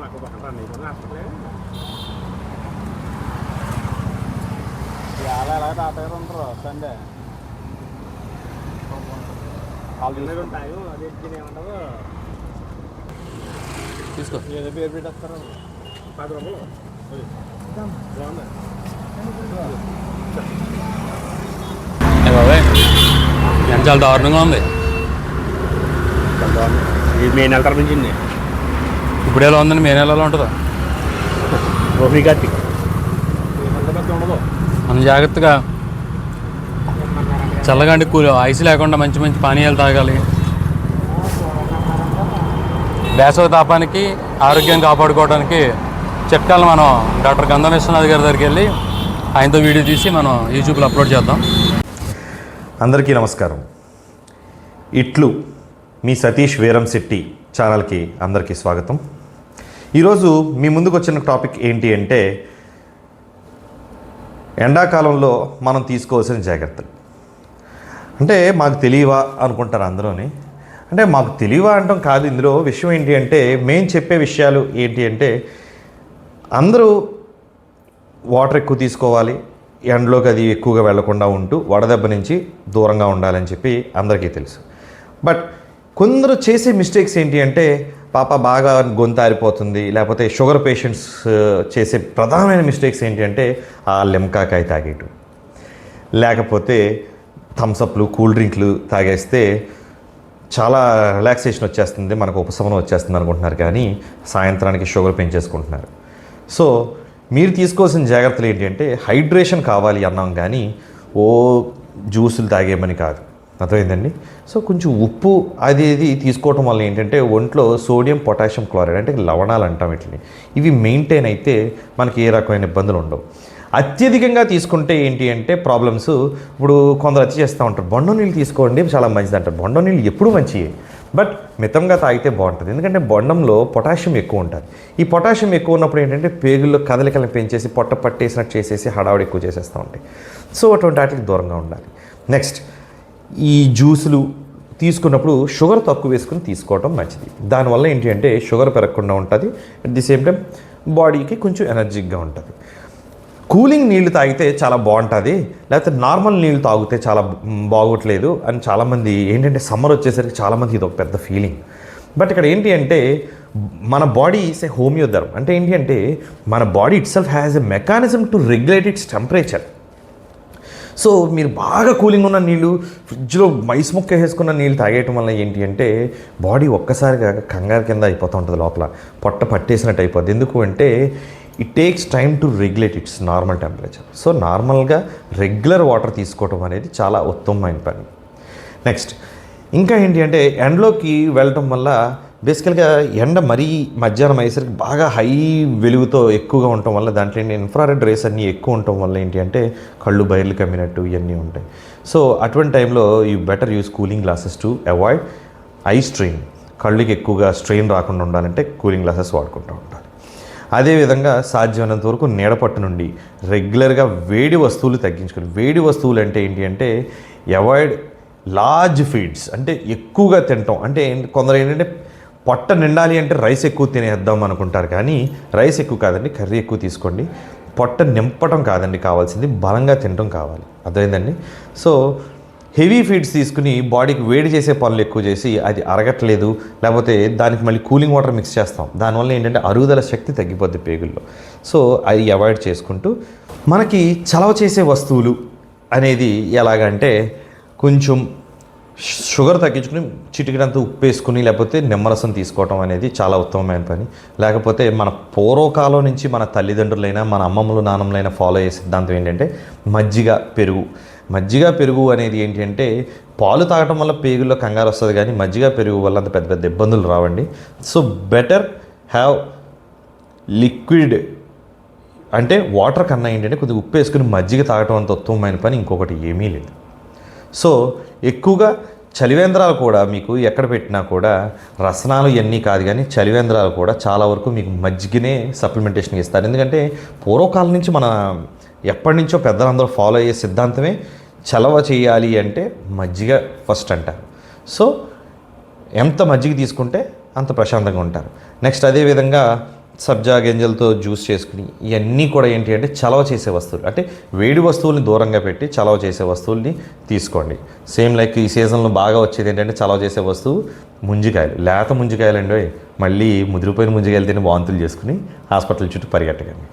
bakal tanya itu lah ఇవాళ ఎలా తాతగారు ఉంటారు సండే వాళ్ళు Ini చూసుకుంటారు. ఉంటాయి అది ఎక్కిన ఏమంటారు తీసుకో ఏదో పేరు పెట్టేస్తారు పది రూపాయలు అది. బాగుంది ఏ బాబాయ్ ఎంత చాలా దారుణంగా ఉంది ఇది మే నెల తరపు నుంచి ఇప్పుడు ఎలా ఉందండి? మే నెలలో ఉంటుందా? రోహిణి మనం జాగ్రత్తగా చల్లగా అంటే కూల్ ఐస్ లేకుండా మంచి మంచి పానీయాలు తాగాలి. వేసవి తాపానికి ఆరోగ్యాన్ని కాపాడుకోవడానికి చిట్కాలు మనం డాక్టర్ గంధం విశ్వనాథ్ గారి దగ్గరికి వెళ్ళి. ఆయనతో వీడియో తీసి మనం యూట్యూబ్లో అప్లోడ్ చేద్దాం. అందరికీ నమస్కారం. ఇట్లు మీ సతీష్ వీరంశెట్టి ఛానల్కి అందరికీ స్వాగతం. ఈరోజు మీ ముందుకు వచ్చిన టాపిక్ ఏంటి అంటే ఎండాకాలంలో మనం తీసుకోవాల్సిన జాగ్రత్తలు. అంటే మాకు తెలియవా అనుకుంటారు అందరూని. అంటే మాకు తెలియవా అంటాం కాదు. ఇందులో విషయం ఏంటి అంటే మేము చెప్పే విషయాలు ఏంటి అంటే అందరూ వాటర్ ఎక్కువ తీసుకోవాలి. ఎండలోకి అది ఎక్కువగా వెళ్ళకుండా ఉంటూ వడదెబ్బ నుంచి దూరంగా ఉండాలని చెప్పి అందరికీ తెలుసు. బట్ కొందరు చేసే మిస్టేక్స్ ఏంటి అంటే పాప బాగా గొంతారిపోతుంది లేకపోతే షుగర్ పేషెంట్స్ చేసే ప్రధానమైన మిస్టేక్స్ ఏంటంటే ఆ లెమ్కాకాయ తాగేయటం లేకపోతే థమ్సప్లు కూల్ డ్రింక్లు తాగేస్తే చాలా రిలాక్సేషన్ వచ్చేస్తుంది మనకు ఉపశమనం వచ్చేస్తుంది అనుకుంటున్నారు కానీ సాయంత్రానికి షుగర్ పెంచేసుకుంటున్నారు. సో మీరు తీసుకోవాల్సిన జాగ్రత్తలు ఏంటంటే హైడ్రేషన్ కావాలి అన్నాం కానీ ఓ జ్యూసులు తాగేమని కాదు. అర్థమైందండి? సో కొంచెం ఉప్పు అది ఇది తీసుకోవటం వల్ల ఏంటంటే ఒంట్లో సోడియం పొటాషియం క్లోరైడ్ అంటే లవణాలు అంటాం వీటిని. ఇవి మెయింటైన్ అయితే మనకి ఏ రకమైన ఇబ్బందులు ఉండవు. అత్యధికంగా తీసుకుంటే ఏంటి అంటే ప్రాబ్లమ్స్ ఇప్పుడు కొందరు వచ్చి చేస్తూ ఉంటారు. బొండ నీళ్ళు తీసుకోండి చాలా మంచిది అంటారు బొండం నీళ్ళు ఎప్పుడు మంచివి బట్ మితంగా తాగితే బాగుంటుంది. ఎందుకంటే బొండంలో పొటాషియం ఎక్కువ ఉంటుంది. ఈ పొటాషియం ఎక్కువ ఉన్నప్పుడు ఏంటంటే పేగుల్లో కదలికలను పెంచేసి పొట్ట పట్టేసినట్టు చేసేసి హడావుడి ఎక్కువ చేసేస్తూ ఉంటాయి. సో అటువంటి వాటికి దూరంగా ఉండాలి. నెక్స్ట్ ఈ జ్యూసులు తీసుకున్నప్పుడు షుగర్ తక్కువ వేసుకుని తీసుకోవడం మంచిది. దానివల్ల ఏంటి అంటే షుగర్ పెరగకుండా ఉంటుంది. అట్ ది సేమ్ టైం బాడీకి కొంచెం ఎనర్జిక్గా ఉంటుంది. కూలింగ్ నీళ్ళు తాగితే చాలా బాగుంటుంది. లేకపోతే నార్మల్ నీళ్ళు తాగితే చాలా బాగోట్లేదు. అని చాలామంది ఏంటంటే సమ్మర్ వచ్చేసరికి చాలామంది ఇది ఒక పెద్ద ఫీలింగ్. బట్ ఇక్కడ ఏంటి అంటే మన బాడీ ఈస్ ఏ హోమియోధర్మ్. అంటే ఏంటి అంటే మన body itself has a mechanism to regulate its temperature. So మీరు బాగా కూలింగ్ ఉన్న నీళ్ళు ఫ్రిడ్జ్లో మైస్ ముక్క వేసుకున్న నీళ్ళు తాగేయటం వల్ల ఏంటి అంటే బాడీ ఒక్కసారిగా కంగారు కింద అయిపోతూ ఉంటుంది లోపల. పొట్ట పట్టేసినట్టు అయిపోద్ది. ఎందుకు అంటే it takes time to regulate its normal temperature so నార్మల్గా రెగ్యులర్ వాటర్ తీసుకోవటం అనేది చాలా ఉత్తమమైన పని. నెక్స్ట్ ఇంకా ఏంటి అంటే ఎండలోకి వెళ్ళటం వల్ల బేసికల్గా ఎండ మరీ మధ్యాహ్నం అయ్యేసరికి బాగా హై వెలుగుతో ఎక్కువగా ఉండటం వల్ల దాంట్లో ఏంటి ఇన్ఫ్రారెడ్ రేస్ అన్నీ ఎక్కువ ఉండటం వల్ల ఏంటి అంటే కళ్ళు బయర్లు కమ్మినట్టు ఇవన్నీ ఉంటాయి. సో అటువంటి టైంలో you better use cooling glasses to avoid eye strain. కళ్ళకి ఎక్కువగా స్ట్రెయిన్ రాకుండా ఉండాలంటే కూలింగ్ గ్లాసెస్ వాడుకుంటూ ఉండాలి. అదేవిధంగా సాధ్యమైనంత వరకు నీడపట్టు నుండి రెగ్యులర్గా వేడి వస్తువులు తగ్గించుకొని వేడి వస్తువులు అంటే ఏంటి అంటే అవాయిడ్ లార్జ్ ఫీడ్స్ అంటే ఎక్కువగా తింటాం అంటే ఏంటి- కొందరు ఏంటంటే పొట్ట నిండాలి అంటే రైస్ ఎక్కువ తినేద్దాం అనుకుంటారు కానీ రైస్ ఎక్కువ కాదండి కర్రీ ఎక్కువ తీసుకోండి. పొట్ట నింపటం కాదండి కావాల్సింది బలంగా తినటం కావాలి. అర్థమైందండి? సో హెవీ ఫీడ్స్ తీసుకుని బాడీకి వేడి చేసే పనులు ఎక్కువ చేసి అది అరగట్లేదు లేకపోతే దానికి మళ్ళీ కూలింగ్ వాటర్ మిక్స్ చేస్తాం. దానివల్ల ఏంటంటే అరుగుదల శక్తి తగ్గిపోద్ది పేగుల్లో. సో అది అవాయిడ్ చేసుకుంటూ మనకి చలవ చేసే వస్తువులు అనేది ఎలాగంటే కొంచెం షుగర్ తగ్గించుకుని చిటికినంత ఉప్పు వేసుకుని లేకపోతే నిమ్మరసం తీసుకోవటం అనేది చాలా ఉత్తమమైన పని. లేకపోతే మన పూర్వకాలం నుంచి మన తల్లిదండ్రులైనా మన అమ్మమ్మలు నాన్నమ్మలైనా ఫాలో చేసే సిద్ధాంతం ఏంటంటే మజ్జిగ పెరుగు. మజ్జిగ పెరుగు అనేది ఏంటి అంటే పాలు తాగటం వల్ల పేగుల్లో కంగారు వస్తుంది కానీ మజ్జిగ పెరుగు వల్ల అంత పెద్ద పెద్ద ఇబ్బందులు రావండి. సో బెటర్ హ్యావ్ లిక్విడ్ అంటే వాటర్ కన్నా ఏంటంటే కొద్దిగా ఉప్పు వేసుకుని మజ్జిగ తాగటం అంత ఉత్తమమైన పని ఇంకొకటి ఏమీ లేదు. సో ఎక్కువగా చలివేంద్రాలు కూడా మీకు ఎక్కడ పెట్టినా కూడా రసనాలు ఇవన్నీ కాదు కానీ చలివేంద్రాలు కూడా చాలా వరకు మీకు మజ్జిగనే సప్లిమెంటేషన్ ఇస్తారు. ఎందుకంటే పూర్వకాలం నుంచి మన ఎప్పటి నుంచో పెద్దలందరూ ఫాలో అయ్యే సిద్ధాంతమే చలవ చేయాలి అంటే మజ్జిగ ఫస్ట్ అంటారు సో ఎంత మజ్జిగ తీసుకుంటే అంత ప్రశాంతంగా ఉంటారు. నెక్స్ట్ అదేవిధంగా సబ్జా గింజలతో జ్యూస్ చేసుకుని ఇవన్నీ కూడా ఏంటి అంటే చలవ చేసే వస్తువులు. అంటే వేడి వస్తువుల్ని దూరంగా పెట్టి చలవ చేసే వస్తువుల్ని తీసుకోండి. సేమ్ లైక్ ఈ సీజన్లో బాగా వచ్చేది ఏంటంటే చలవ చేసే వస్తువు ముంజికాయలు. లేత ముంజికాయలు అండి మళ్ళీ ముదిరిపోయిన ముంజికాయలు తిని వాంతులు చేసుకుని హాస్పిటల్ చుట్టూ పరిగెట్టకండి.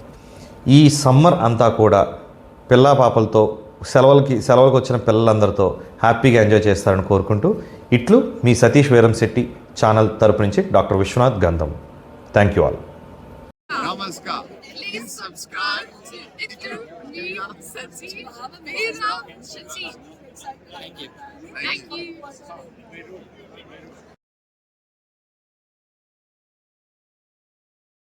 ఈ సమ్మర్ అంతా కూడా పిల్లా పాపలతో సెలవులకి సెలవులకు వచ్చిన పిల్లలందరితో హ్యాపీగా ఎంజాయ్ చేస్తారని కోరుకుంటూ ఇట్లు మీ సతీష్ వీరం శెట్టి ఛానల్ తరపు నుంచి doctor Viswanath Gandham. Thank you all. Please subscribe to Ikhtu Thank you. Thank you.